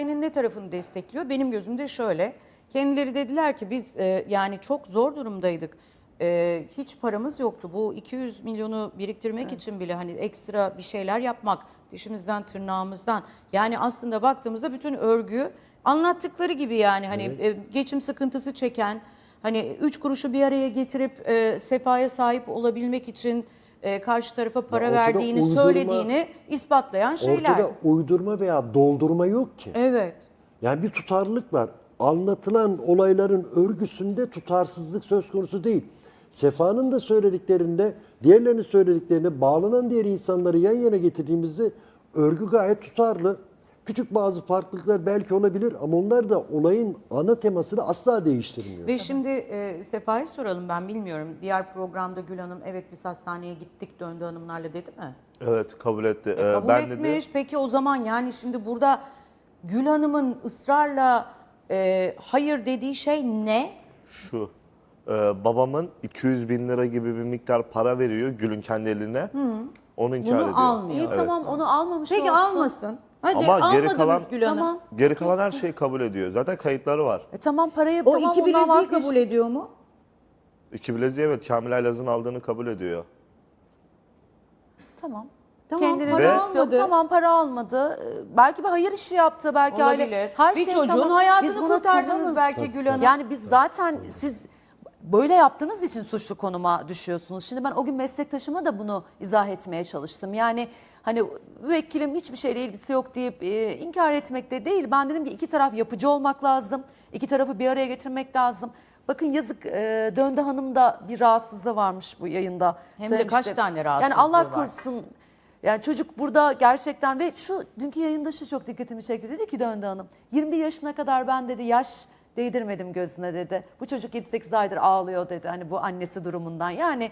hikayenin ne tarafını destekliyor? Benim gözümde şöyle. Kendileri dediler ki biz e, yani çok zor durumdaydık. E, hiç paramız yoktu. Bu 200 milyonu biriktirmek için bile hani ekstra bir şeyler yapmak dişimizden tırnağımızdan. Yani aslında baktığımızda bütün örgü anlattıkları gibi yani hani e, geçim sıkıntısı çeken hani üç kuruşu bir araya getirip e, sefaya sahip olabilmek için e, karşı tarafa para ortada verdiğini uydurma- söylediğini ispatlayan şeyler. Ortada uydurma veya doldurma yok ki. Evet. Yani bir tutarlılık var. Anlatılan olayların örgüsünde tutarsızlık söz konusu değil. Sefa'nın da söylediklerinde, diğerlerinin söylediklerine bağlanan diğer insanları yan yana getirdiğimizde örgü gayet tutarlı. Küçük bazı farklılıklar belki olabilir ama onlar da olayın ana temasını asla değiştirmiyor. Ve şimdi e, Sefa'ya soralım ben bilmiyorum. Diğer programda Gül Hanım evet biz hastaneye gittik döndü hanımlarla dedi mi? Evet kabul etti. Ee, Kabul ben etmiş. dedi Peki o zaman yani şimdi burada Gül Hanım'ın ısrarla e, hayır dediği şey ne? şu. e, babamın 200 bin lira gibi bir miktar para veriyor Gül'ün kendi eline. Onu inkar Bunu ediyor. almıyor. İyi tamam onu almamış Peki olsun. almasın. Hadi Ama geri almadınız kalan- Gül Hanım. Tamam. Geri kalan her şeyi kabul ediyor. Zaten kayıtları var. E tamam parayı O tamam iki ondan bileziği kabul ediyor mu? İki bileziği evet Kamil Aylaz'ın aldığını kabul ediyor. Tamam. Tamam, Kendine para almadı. Tamam para almadı. Ee, Belki bir hayır işi yaptı. Belki Olabilir. aile. Her Bir şey çocuğun tamam. hayatını Biz buna kurtardınız tamamız. belki Gül Hanım. Yani biz zaten siz böyle yaptığınız için suçlu konuma düşüyorsunuz. Şimdi ben o gün meslektaşıma da bunu izah etmeye çalıştım. Yani hani müvekkilim hiçbir şeyle ilgisi yok deyip e, inkar etmekte değil. Ben dedim ki iki taraf yapıcı olmak lazım. İki tarafı bir araya getirmek lazım. Bakın yazık e, Döndü Hanım da bir rahatsızlığı varmış bu yayında. Hem de kaç tane Yani rahatsızlığı Allah var. korusun yani çocuk burada gerçekten ve şu dünkü yayında şu çok dikkatimi çekti. Dedi ki Döndü Hanım 21 yaşına kadar ben dedi yaş değdirmedim gözüne dedi. Bu çocuk 7-8 aydır ağlıyor dedi hani bu annesi durumundan. Yani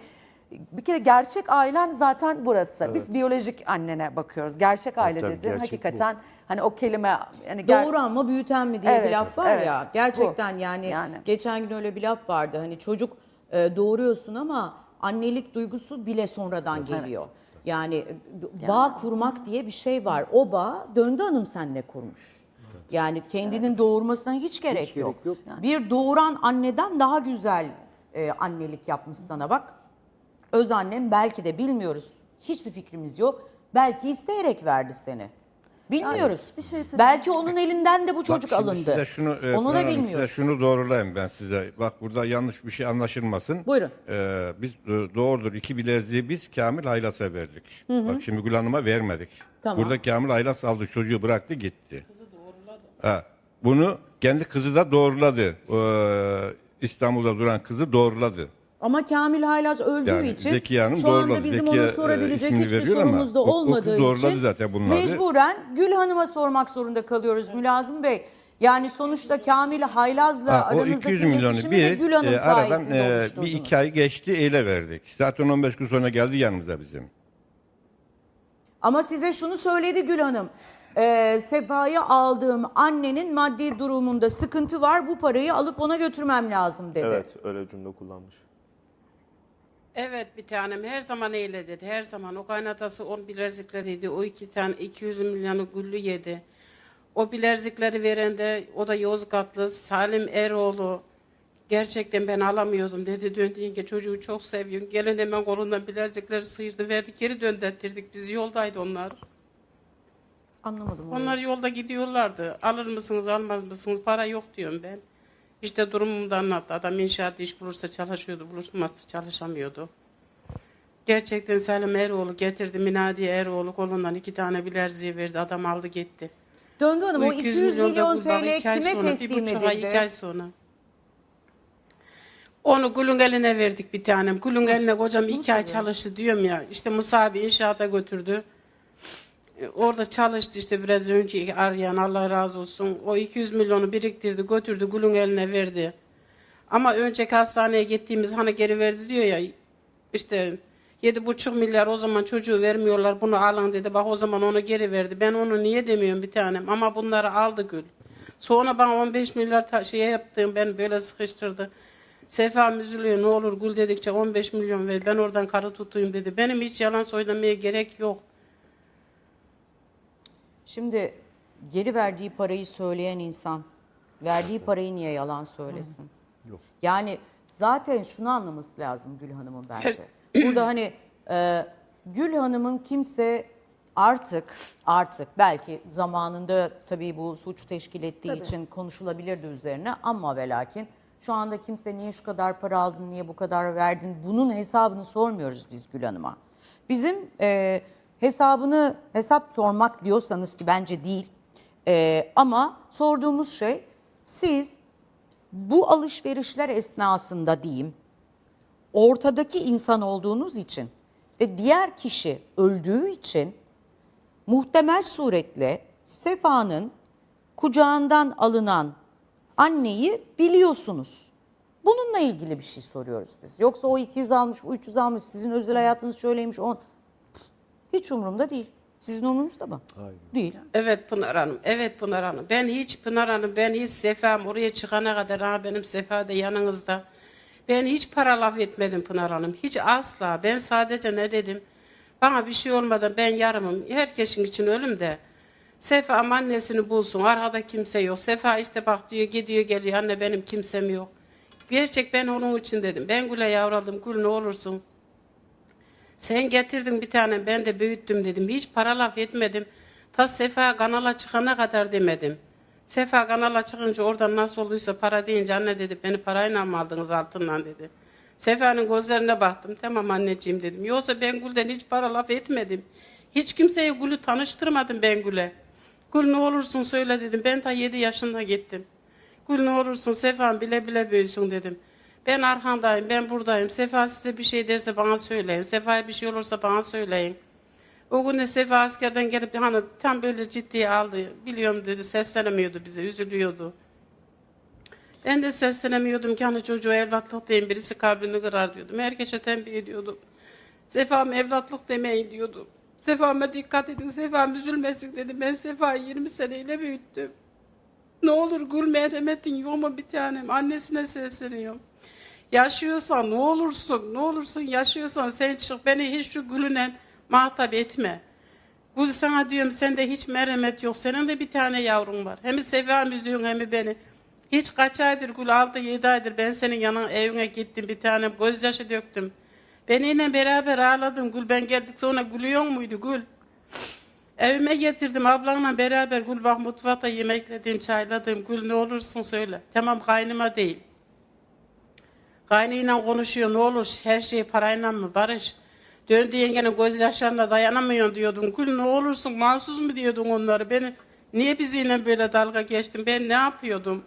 bir kere gerçek ailen zaten burası. Biz biyolojik annene bakıyoruz. Gerçek aile tabii, dedi. gerçek Hakikaten hani o kelime yani ger- Doğuran mı büyüten mi diye bir Evet, laf var evet, ya. bu. Gerçekten yani, Yani. geçen gün öyle bir laf vardı. Hani çocuk e, doğuruyorsun ama annelik duygusu bile sonradan geliyor. Yani e, bağ kurmak diye bir şey var. O bağ Döndü Hanım senle kurmuş. Yani kendinin doğurmasına hiç gerek yok. gerek yok. Bir doğuran anneden daha güzel e, annelik yapmış sana bak. Öz annem belki de bilmiyoruz. Hiçbir fikrimiz yok. Belki isteyerek verdi seni. Bilmiyoruz. hiçbir şey tabii. Belki onun elinden de bu çocuk Bak şimdi alındı. Size şunu, e, Onu Pınar da Hanım, bilmiyoruz. Size şunu doğrulayayım ben size. Bak burada yanlış bir şey anlaşılmasın. Buyurun. Ee, biz e, doğrudur iki bileziği biz Kamil Aylas'a verdik. Bak şimdi Gül Hanım'a vermedik. Tamam. Burada Kamil Aylas aldı çocuğu bıraktı gitti. Ha, bunu kendi kızı da doğruladı. Ee, İstanbul'da duran kızı doğruladı. Ama Kamil Haylaz öldüğü Yani için Zekiye Hanım şu anda doğruladı. bizim Zekiye, ona e, sorabilecek ismini hiçbir veriyor ama sorumuz da o- o kız olmadığı doğruladı için zaten bunları. mecburen Gül Hanım'a sormak zorunda kalıyoruz Mülazım Bey. Yani sonuçta Kamil Haylaz'la Ha, o aranızdaki 200 milyonu iletişimi de biz Gül Hanım e, aradan sayesinde e, bir oluşturdunuz. iki ay geçti eyle verdik. Zaten 15 gün sonra geldi yanımıza bizim. Ama size şunu söyledi Gül Hanım. Ee, Sefa'yı aldığım annenin maddi durumunda sıkıntı var. Bu parayı alıp ona götürmem lazım dedi. Evet öyle cümle kullanmış. Evet bir tanem her zaman öyle dedi. Her zaman o kaynatası on bilezikler yedi. O iki tane 200 milyonu güllü yedi. O bilezikleri veren de o da Yozgatlı Salim Eroğlu. Gerçekten ben alamıyordum dedi. Döndüğünde çocuğu çok seviyorum. Gelen hemen kolundan bilezikleri sıyırdı verdi. Geri döndürttirdik. Biz yoldaydı onlar. Anlamadım. orayı. Onlar yolda gidiyorlardı. Alır mısınız almaz mısınız para yok diyorum ben. İşte durumumu da anlattı. Adam inşaat iş bulursa çalışıyordu, bulurmazsa çalışamıyordu. Gerçekten Selim Eroğlu getirdi. Minadi Eroğlu kolundan iki tane bilerziği verdi. Adam aldı gitti. Döndü Hanım o 200 milyon da TL iki ay kime sonra, teslim bir buçuk ay, iki ay sonra. Onu Gül'ün eline verdik bir tanem. Gül'ün eline kocam iki ay çalıştı diyorum ya. İşte Musa abi inşaata götürdü. E, Orada çalıştı işte biraz önce arayan Allah razı olsun. O 200 milyonu biriktirdi götürdü Gül'ün eline verdi. Ama önceki hastaneye gittiğimiz hani geri verdi diyor ya işte yedi buçuk milyar o zaman çocuğu vermiyorlar bunu alın dedi. Bak o zaman onu geri verdi. Ben onu niye demiyorum bir tanem ama bunları aldı Gül. Sonra bana 15 milyar ta- şey yaptım ben böyle sıkıştırdı. Sefa üzülüyor ne olur Gül dedikçe 15 milyon ver ben oradan karı tutayım dedi. Benim hiç yalan söylemeye gerek yok. Şimdi geri verdiği parayı söyleyen insan verdiği parayı niye yalan söylesin? Yani zaten şunu anlaması lazım Gül Hanım'ın bence. Burada hani e, Gül Hanım'ın kimse artık artık belki zamanında tabii bu suç teşkil ettiği için konuşulabilirdi üzerine ama ve lakin şu anda kimse niye şu kadar para aldın, niye bu kadar verdin bunun hesabını sormuyoruz biz Gül Hanım'a. Bizim e, hesabını hesap sormak diyorsanız ki bence değil E, ama sorduğumuz şey siz bu alışverişler esnasında diyeyim ortadaki insan olduğunuz için ve diğer kişi öldüğü için muhtemel suretle Sefa'nın kucağından alınan anneyi biliyorsunuz. Bununla ilgili bir şey soruyoruz biz. Yoksa o 200 almış, bu 300 almış, sizin özel hayatınız şöyleymiş, on hiç umurumda değil. Sizin umurunuzda mı? Hayır. Değil. Evet Pınar Hanım, evet Pınar Hanım. Ben hiç Pınar Hanım, ben hiç Sefa'm oraya çıkana kadar ha benim Sefa da yanınızda. Ben hiç para laf etmedim Pınar Hanım. Hiç asla. Ben sadece ne dedim? Bana bir şey olmadan ben yarımım. Herkesin için ölüm de. Sefa annesini bulsun. Arkada kimse yok. Sefa işte bak diyor gidiyor geliyor. Anne benim kimsem yok. Gerçek ben onun için dedim. Ben Gül'e yavraldım. Gül ne olursun. Sen getirdin bir tane ben de büyüttüm dedim. Hiç para laf etmedim. Ta Sefa kanala çıkana kadar demedim. Sefa kanala çıkınca oradan nasıl olduysa para deyince anne dedi beni parayla mı aldınız altından dedi. Sefa'nın gözlerine baktım. Tamam anneciğim dedim. Yoksa ben Gül'den hiç para laf etmedim. Hiç kimseye Gül'ü tanıştırmadım ben Gül'e. Gül ne olursun söyle dedim. Ben ta 7 yaşında gittim. Gül ne olursun Sefa'm bile bile büyüsün dedim. Ben arkandayım, ben buradayım. Sefa size bir şey derse bana söyleyin. Sefa'ya bir şey olursa bana söyleyin. O gün de Sefa askerden gelip hani tam böyle ciddiye aldı. Biliyorum dedi, seslenemiyordu bize, üzülüyordu. Ben de seslenemiyordum ki hani çocuğu evlatlık deyin, birisi kalbini kırar diyordum. Herkese tembih ediyordum. Sefa'm evlatlık demeyin diyordum. Sefa'ma dikkat edin, Sefa'm üzülmesin dedim. Ben Sefa'yı 20 seneyle büyüttüm. Ne olur gül merhametin yok mu bir tanem? Annesine sesleniyorum. Yaşıyorsan ne olursun, ne olursun yaşıyorsan sen çık beni hiç şu gülüne muhatap etme. Gül sana diyorum sende hiç merhamet yok. Senin de bir tane yavrun var. Hem seviyorum üzüyorsun hem beni. Hiç kaç aydır Gül altı yedi aydır ben senin yanına evine gittim bir tane gözyaşı döktüm. Benimle beraber ağladın Gül ben geldik sonra gülüyor muydu Gül? Evime getirdim ablanla beraber Gül bak mutfakta yemekledim, çayladım. Gül ne olursun söyle. Tamam kaynıma değil. Kaynıyla konuşuyor ne olur her şey parayla mı Barış? Döndü yengenin gözyaşlarına dayanamıyorsun diyordun. Gül ne olursun mahsus mu diyordun onları? Beni niye bizimle böyle dalga geçtin? Ben ne yapıyordum?